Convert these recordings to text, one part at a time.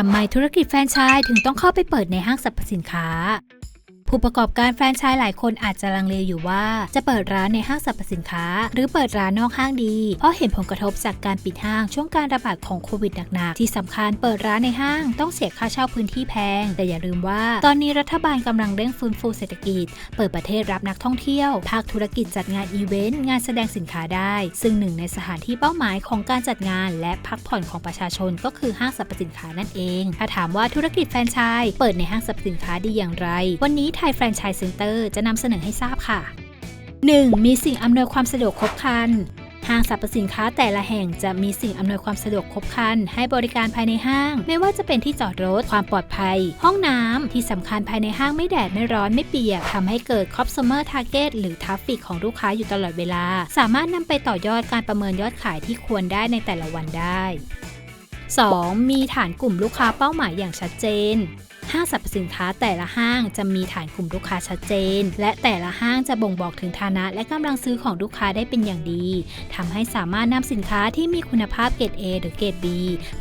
ทำไมธุรกิจแฟรนไชส์ถึงต้องเข้าไปเปิดในห้างสรรพสินค้า ผู้ประกอบการแฟรนไชส์หลายคนอาจจะลังเลอยู่ว่า จะเปิดร้านในห้างสรรพสินค้า หรือเปิดร้านนอกห้างดี เพราะเห็นผลกระทบจากการปิดห้างช่วงการระบาดของโควิดหนักๆ ที่สำคัญเปิดร้านในห้างต้องเสียค่าเช่าพื้นที่แพง แต่อย่าลืมว่า ตอนนี้รัฐบาลกำลังเร่งฟื้นฟูเศรษฐกิจ เปิดประเทศรับนักท่องเที่ยว ภาคธุรกิจจัดงานอีเวนต์งานแสดงสินค้าได้ ซึ่งหนึ่งในสถานที่เป้าหมายของการจัดงาน และพักผ่อนของประชาชนก็คือห้างสรรพสินค้านั่นเอง ถ้าถามว่าธุรกิจแฟรนไชส์เปิดในห้างสรรพสินค้าดีอย่างไร วันนี้ไทยแฟรนไชส์เซ็นเตอร์จะนำเสนอให้ทราบค่ะ 1. มีสิ่งอำนวยความสะดวกครบครันห้างสรรพสินค้าแต่ละแห่งจะมีสิ่งอำนวยความสะดวกครบครันให้บริการภายในห้าง ไม่ว่าจะเป็นที่จอดรถความปลอดภัย ห้องน้ำที่สำคัญภายในห้างไม่แดดไม่ร้อนไม่เปียกทำให้เกิด customer target หรือทราฟฟิกของลูกค้าอยู่ตลอดเวลา สามารถนำไปต่อยอดการประเมินยอดขายที่ควรได้ในแต่ละวันได้ 2. มีฐานกลุ่มลูกค้าเป้าหมายอย่างชัดเจน ห้างสรรพสินค้าแต่ละห้างจะมีฐานกลุ่มลูกค้าชัดเจน และแต่ละห้างจะบ่งบอกถึงฐานะและกำลังซื้อของลูกค้าได้เป็นอย่างดีทำให้สามารถนำสินค้าที่มีคุณภาพเกรด A หรือเกรด B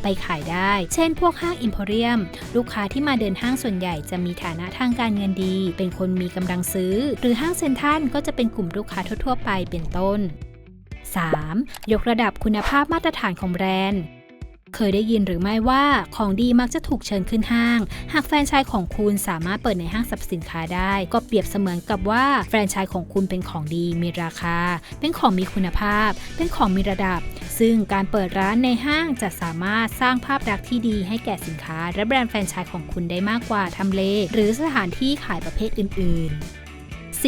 ไปขายได้ เช่น พวกห้างอิมพ r เรียมลูกค้าที่มาเดินห้างส่วนใหญ่จะมีฐานะทางการเงินดี เป็นคนมีกำลังซื้อ หรือห้างเซ็นทรัลก็จะเป็นกลุ่มลูกค้าทั่ว ๆ ไปเป็นต้น 3. ยกระดับคุณภาพมาตรฐานของแบรนด์ เคยได้ยินหรือไม่ว่าของดีมักจะถูกเชิญขึ้นห้าง หากแฟรนไชส์ของคุณสามารถเปิดในห้างสรรพสินค้าได้ ก็เปรียบเสมือนกับว่าแฟรนไชส์ของคุณเป็นของดีมีราคา เป็นของมีคุณภาพ เป็นของมีระดับ ซึ่งการเปิดร้านในห้างจะสามารถสร้างภาพลักษณ์ที่ดีให้แก่สินค้า และแบรนด์แฟรนไชส์ของคุณได้มากกว่าทำเล หรือสถานที่ขายประเภทอื่น ๆ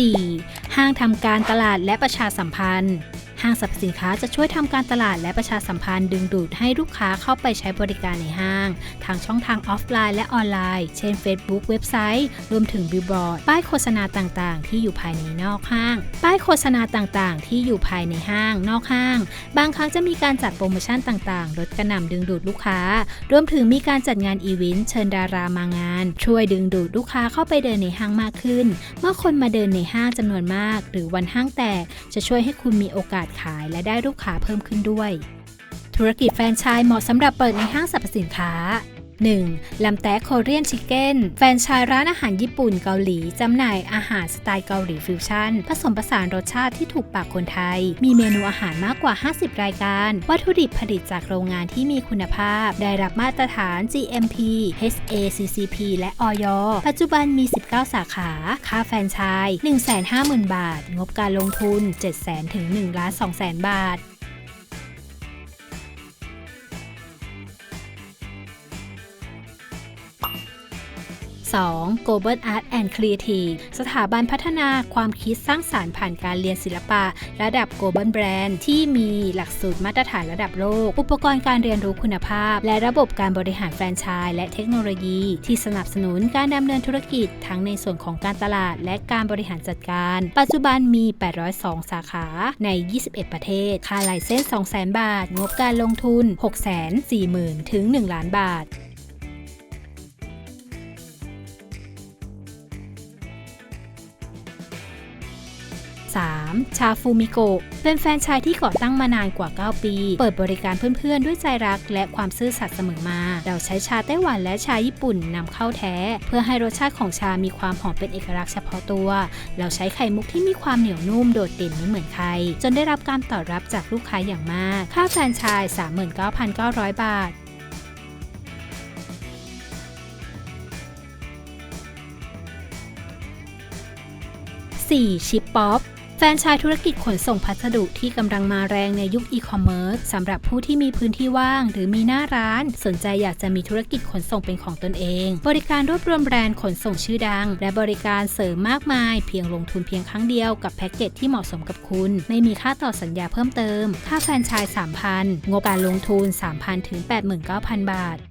4. ห้างทำการตลาดและประชาสัมพันธ์ ห้างสรรพสินค้าจะช่วยทำการตลาดและประชาสัมพันธ์ดึงดูดให้ลูกค้าเข้าไปใช้บริการในห้าง ทางช่องทางออฟไลน์และออนไลน์ เช่น Facebook เว็บไซต์ รวมถึงบิลบอร์ด ป้ายโฆษณาต่างๆ ที่อยู่ภายในนอกห้าง ป้ายโฆษณาต่างๆ ที่อยู่ภายในห้าง นอกห้าง บางครั้งจะมีการจัดโปรโมชั่นต่างๆลดกระหน่ำดึงดูดลูกค้า รวมถึงมีการจัดงานอีเวนต์เชิญดารามางาน ช่วยดึงดูดลูกค้าเข้าไปเดินในห้างมากขึ้น เมื่อคนมาเดินในห้างจำนวนมาก หรือวันห้างแตกจะช่วยให้คุณมีโอกาสขายและได้ลูกค้าเพิ่มขึ้นด้วย ธุรกิจแฟรนไชส์เหมาะสำหรับเปิดในห้างสรรพสินค้า 1. ลำแต้โคเรียนชิคเก้นแฟนชส์ร้านอาหารญี่ปุ่นเกาหลี จำหน่ายอาหารสไตล์เกาหลีฟิวชั่น ผสมผสานรสชาติที่ถูกปากคนไทย มีเมนูอาหารมากกว่า 50 รายการ วัตถุดิบผลิตจากโรงงานที่มีคุณภาพ ได้รับมาตรฐาน GMP HACCP และออยปัจจุบันมี 19 สาขา ค่าแฟนชส์150,000 บาท งบการลงทุน 700,000ถึง1ล้าน2แสนบาท 2. Global Art and Creative สถาบันพัฒนาความคิดสร้างสารรค์ผ่านการเรียนศิลปะ ระดับ Global Brand ที่มีหลักสูตรมาตรฐานระดับโลก อุปกรณ์การเรียนรู้คุณภาพ และระบบการบริหารแฟรนไชส์และเทคโนโลยี ที่สนับสนุนการดำเนินธุรกิจ ทั้งในส่วนของการตลาด และการบริหารจัดการ ปัจจุบันมี 802 สาขาใน 21 ประเทศ ค่าลเซนส์200,000 บาท งบการลงทุน 640,000 ถึง 1 ล้านบาท 3. ชาฟูมิโกะเป็นแฟนชายที่ก่อตั้งมานานกว่า 9 ปี เปิดบริการเพื่อนๆ ด้วยใจรักและความซื่อสัตย์เสมอมา เราใช้ชาไต้หวันและชาญี่ปุ่นนำเข้าแท้ เพื่อให้รสชาติของชามีความหอมเป็นเอกลักษณ์เฉพาะตัว เราใช้ไข่มุกที่มีความเหนียวนุ่มโดดเด่นไม่เหมือนใคร จนได้รับการตอบรับจากลูกค้าอย่างมาก ค่าแฟนชาย 39,900 บาท 4. ชิปป๊อป แฟนชายธุรกิจขนส่งพัสดุที่กำลังมาแรงในยุคอีคอมเมิร์ซสำหรับผู้ที่มีพื้นที่ว่าง หรือมีหน้าร้าน สนใจอยากจะมีธุรกิจขนส่งเป็นของตนเอง บริการรวบรวมแบรนด์ขนส่งชื่อดัง และบริการเสริมมากมาย เพียงลงทุนเพียงครั้งเดียวกับแพ็กเกจที่เหมาะสมกับคุณ ไม่มีค่าต่อสัญญาเพิ่มเติม ค่าแฟรนไชส์3,000 งบการลงทุน 3,000 ถึง 89,000 บาท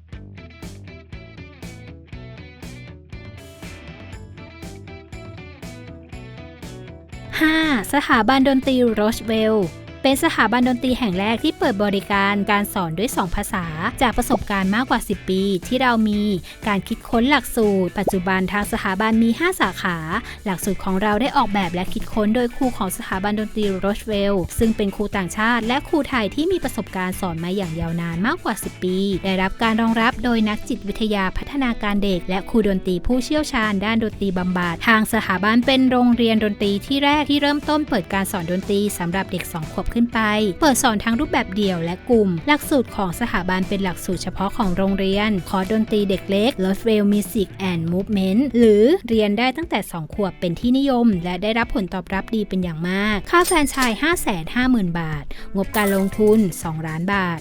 5. สถาบันดนตรีโรชเวล เป็นสถาบันดนตรีแห่งแรกที่เปิดบริการการสอนด้วย 2 ภาษา จากประสบการณ์มากกว่า 10 ปี ที่เรามีการคิดค้นหลักสูตร ปัจจุบันทางสถาบันมี 5 สาขา หลักสูตรของเราได้ออกแบบและคิดค้นโดยครูของสถาบันดนตรีโรชเวลล์ซึ่งเป็นครูต่างชาติ และครูไทยที่มีประสบการณ์สอนมาอย่างยาวนานมากกว่า 10 ปี ได้รับการรองรับโดยนักจิตวิทยาพัฒนาการเด็ก และครูดนตรีผู้เชี่ยวชาญ ด้านดนตรีบำบัดทางสถาบันเป็นโรงเรียนดนตรีที่แรกที่เริ่มต้นเปิดการสอนดนตรีสำหรับเด็ก 2 ขวบขึ้นไป เปิดสอนทั้งรูปแบบเดี่ยวและกลุ่ม หลักสูตรของสถาบันเป็นหลักสูตรเฉพาะของโรงเรียน คอร์สดนตรีเด็กเล็ก l o t w e l l Music and Movement หรือเรียนได้ตั้งแต่ 2 ขวบเป็นที่นิยม และได้รับผลตอบรับดีเป็นอย่างมาก ค่าแฟรนไชส์550,000 บาท งบการลงทุน 2 ล้านบาท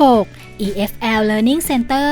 6. EFL Learning Center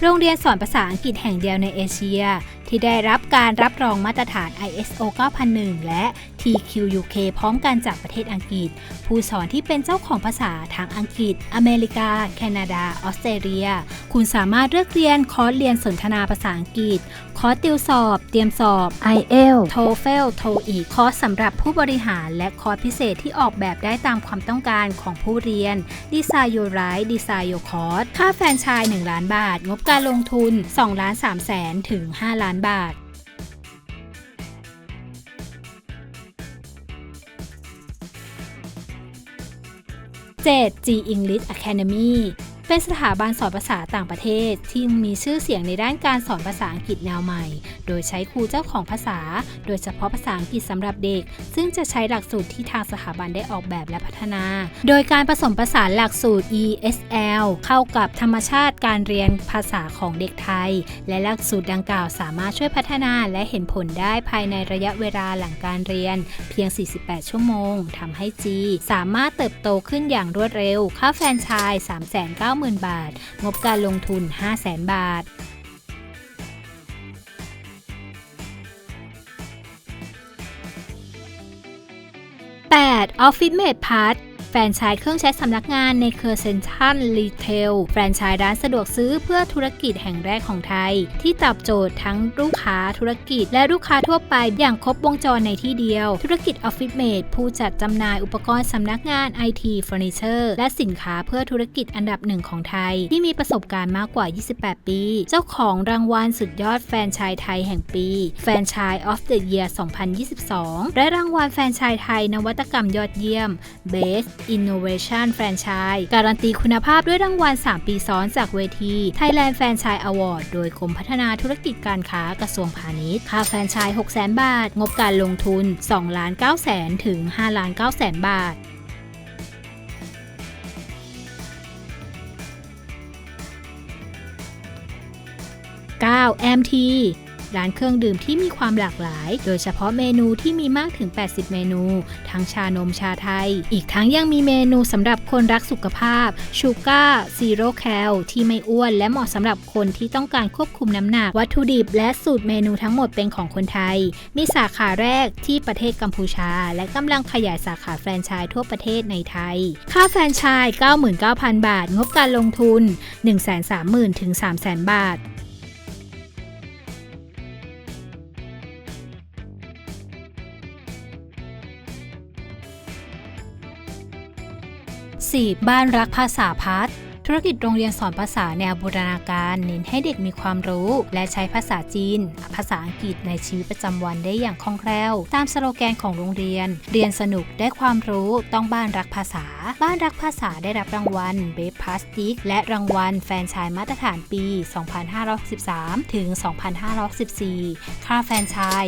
โรงเรียนสอนภาษาอังกฤษแห่งเดียวในเอเชีย ที่ได้รับการรับรองมาตรฐาน ISO 9001 และ TQUK พร้อมกันจากประเทศอังกฤษ ผู้สอนที่เป็นเจ้าของภาษาทางอังกฤษ อเมริกา แคนาดา ออสเตรเลีย คุณสามารถเลือกเรียนคอร์สเรียนสนทนาภาษาอังกฤษ คอร์สติวสอบ เตรียมสอบ IELTS TOEFL TOEIC คอร์สสำหรับผู้บริหาร และคอร์สพิเศษที่ออกแบบได้ตามความต้องการของผู้เรียน ดีไซน์ Your Right ดีไซน์ Your Course ค่าแฟรนไชส์1ล้านบาท งบการลงทุน2ล้าน3แสนถึง 5 ล้านบาท 7. G English Academy เป็นสถาบันสอนภาษาต่างประเทศที่มีชื่อเสียงในด้านการสอนภาษาอังกฤษแนวใหม่ โดยใช้ครูเจ้าของภาษา โดยเฉพาะภาษาอังกฤษสำหรับเด็ก ซึ่งจะใช้หลักสูตรที่ทางสถาบันได้ออกแบบและพัฒนา โดยการผสมผสานหลักสูตร ESL เข้ากับธรรมชาติการเรียนภาษาของเด็กไทย และหลักสูตรดังกล่าวสามารถช่วยพัฒนาและเห็นผลได้ภายในระยะเวลาหลังการเรียน เพียง 48 ชั่วโมงทำให้จีสามารถเติบโตขึ้นอย่างรวดเร็วค่าแฟนชาย 3 9 0 0 90,000 บาท งบการลงทุน 500,000 บาทแปดออฟฟิศเมดพาร์ท รนไชส์เครื่องใช้สำนักงานในเคอรือเซนทันรีเทลแฟรนไชส์ร้านสะดวกซื้อเพื่อธุรกิจแห่งแรกของไทย ที่ตอบโจทย์ทั้งลูกค้าธุรกิจ และลูกค้าทั่วไปอย่างครบวงจรในที่เดียว ธุรกิจออฟฟิศเมดผู้จัดจำหน่ายอุปกรณ์สำนักงานไอทีเฟอร์นิเจอร์และสินค้าเพื่อธุรกิจอันดับหนึ่งของไทย ที่มีประสบการณ์มากกว่า 28 ปี เจ้าของรางวัลสุดยอดแฟรนไชส์ไทยแห่งปีแฟรนไชส์ออฟเดอะเยียร์2022 และรางวัลแฟรนไชส์ไทยนวัตกรรมยอดเยี่ยม Best Innovation แฟรนไชส์การันตีคุณภาพด้วยรางวัล 3 ปีซ้อนจากเวที Thailand Franchise Award โดยกรมพัฒนาธุรกิจการค้ากระทรวงพาณิชย์ ค่าแฟรนไชส์600,000บาท งบการลงทุน2ล้าน9แสนถึง5ล้าน9แสนบาท9 MT ร้านเครื่องดื่มที่มีความหลากหลาย โดยเฉพาะเมนูที่มีมากถึง 80 เมนู ทั้งชานมชาไทย อีกทั้งยังมีเมนูสำหรับคนรักสุขภาพ ชูการ์ซีโร่แคลที่ไม่อ้วนและเหมาะสำหรับคนที่ต้องการควบคุมน้ำหนัก วัตถุดิบและสูตรเมนูทั้งหมดเป็นของคนไทย มีสาขาแรกที่ประเทศกัมพูชา และกำลังขยายสาขาแฟรนไชส์ทั่วประเทศในไทย ค่าแฟรนไชส์99,000 บาท งบการลงทุน 130,000 ถึง 300,000 บาท 4. บ้านรักภาษาพัฒธุรกิจโรงเรียนสอนภาษาแนวบูรณาการ เน้นให้เด็กมีความรู้ และใช้ภาษาจีน ภาษาอังกฤษในชีวิตประจำวันได้อย่างคล่องแคล่ว ตามสโลแกนของโรงเรียน เรียนสนุกได้ความรู้ต้องบ้านรักภาษา บ้านรักภาษาได้รับรางวัลเบฟพลาสติก และรางวัลแฟนชายมาตรฐานปี 2513 ถึง 2514 ค่าแฟนชาย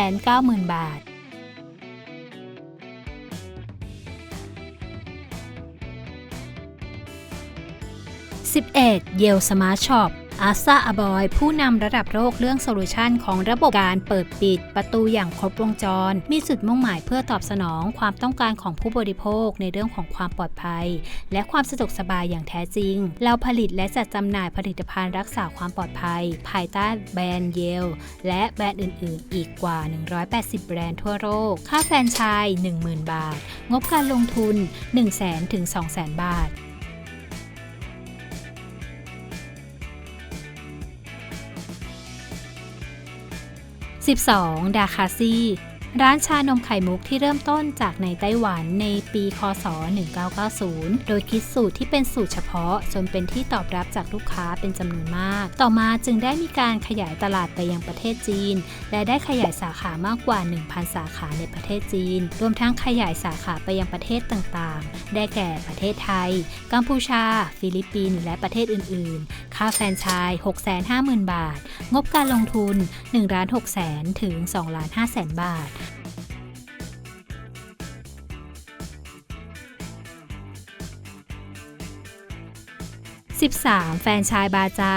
390,000 บาท 11. เยลสมาร์ทช็อปอาซาอบอย ผู้นำระดับโลกเรื่องโซลูชันของระบบการเปิดปิดประตูอย่างครบวงจร มีจุดมุ่งหมายเพื่อตอบสนองความต้องการของผู้บริโภคในเรื่องของความปลอดภัย และความสะดวกสบายอย่างแท้จริง เราผลิตและจัดจำหน่ายผลิตภัณฑ์รักษาความปลอดภัย ภายใต้แบรนด์เยล และแบรนด์อื่น ๆ อีกกว่า 180 แบรนด์ทั่วโลก ค่าแฟรนไชส์10,000 บาท งบการลงทุน 1 0 0 0 0 0ถึง200,000 บาท 12. ดาคาซี ร้านชานมไข่มุกที่เริ่มต้นจากในไต้หวันในปีคศ 1990 โดยคิดสูตรที่เป็นสูตรเฉพาะ จนเป็นที่ตอบรับจากลูกค้าเป็นจำนวนมาก ต่อมาจึงได้มีการขยายตลาดไปยังประเทศจีน และได้ขยายสาขามากกว่า 1,000 สาขาในประเทศจีน รวมทั้งขยายสาขาไปยังประเทศต่างๆ ได้แก่ประเทศไทย กัมพูชา ฟิลิปปินส์และประเทศอื่น ๆ ค่าแฟรนไชส์650,000 บาท งบการลงทุน1ล้าน6แสนถึง2ล้าน5แสนบาท 13. แฟนชายบาจา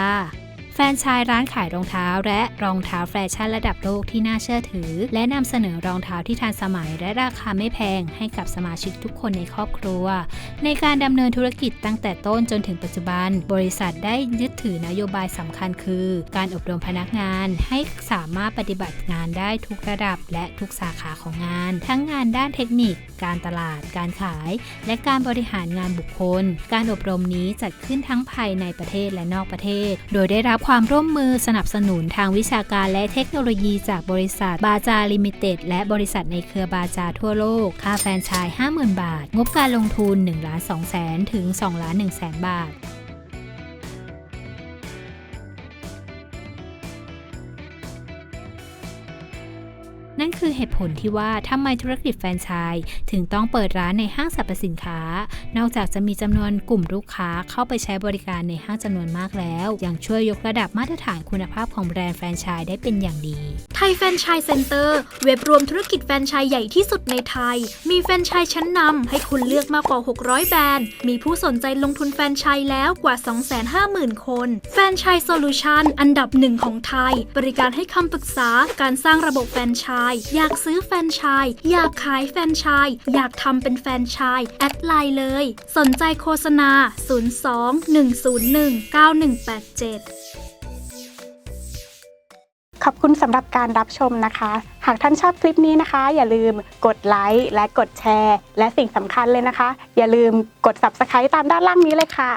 รนไชายร้านขายรองเท้า และรองเท้าแฟชั่นระดับโลกที่น่าเชื่อถือ และนำเสนอรองเท้าที่ทันสมัยและราคาไม่แพงให้กับสมาชิกทุกคนในครอบครัว ในการดำเนินธุรกิจตั้งแต่ต้นจนถึงปัจจุบัน บริษัทได้ยึดถือนโยบายสำคัญคือ การอบรมพนักงานให้สามารถปฏิบัติงานได้ทุกระดับและทุกสาขาของงาน ทั้งงานด้านเทคนิค การตลาด การขาย และการบริหารงานบุคคล การอบรมนี้จัดขึ้นทั้งภายในประเทศและนอกประเทศ โดยได้รับความความร่วมมือสนับสนุนทางวิชาการและเทคโนโลยีจากบริษัทบาจาลิมิเต็ดและบริษัทในเครือบาจาทั่วโลก ค่าแฟรนไชส์50,000 บาท งบการลงทุน1ล้าน2แสนถึง2ล้าน1แสนบาท คือเหตุผลที่ว่าทำไมธุรกิจแฟรนไชส์ถึงต้องเปิดร้านในห้างสรรพสินค้า นอกจากจะมีจำนวนกลุ่มลูกค้าเข้าไปใช้บริการในห้างจำนวนมากแล้ว ยังช่วยยกระดับมาตรฐานคุณภาพของแบรนด์แฟรนไชส์ได้เป็นอย่างดีไทยแฟรนไชส์เซ็นเตอร์เว็บรวมธุรกิจแฟรนไชส์ใหญ่ที่สุดในไทย มีแฟรนไชส์ชั้นนำให้คุณเลือกมากกว่า 600 แบรนด์ มีผู้สนใจลงทุนแฟรนไชส์แล้วกว่า 250,000 คน แฟรนไชส์โซลูชันอันดับหนึ่งของไทย บริการให้คำปรึกษาการสร้างระบบแฟรนไชส์อยากซื้อแฟนชส์อยากขายแฟนชส์อยากทำเป็นแฟนชส์แอดไลน์เลย สนใจโฆษณา 02 101 9187ขอบคุณสำหรับการรับชมนะคะ หากท่านชอบคลิปนี้นะคะ อย่าลืมกดไลค์และกดแชร์ และสิ่งสำคัญเลยนะคะ อย่าลืมกด Subscribe ตามด้านล่างนี้เลยค่ะ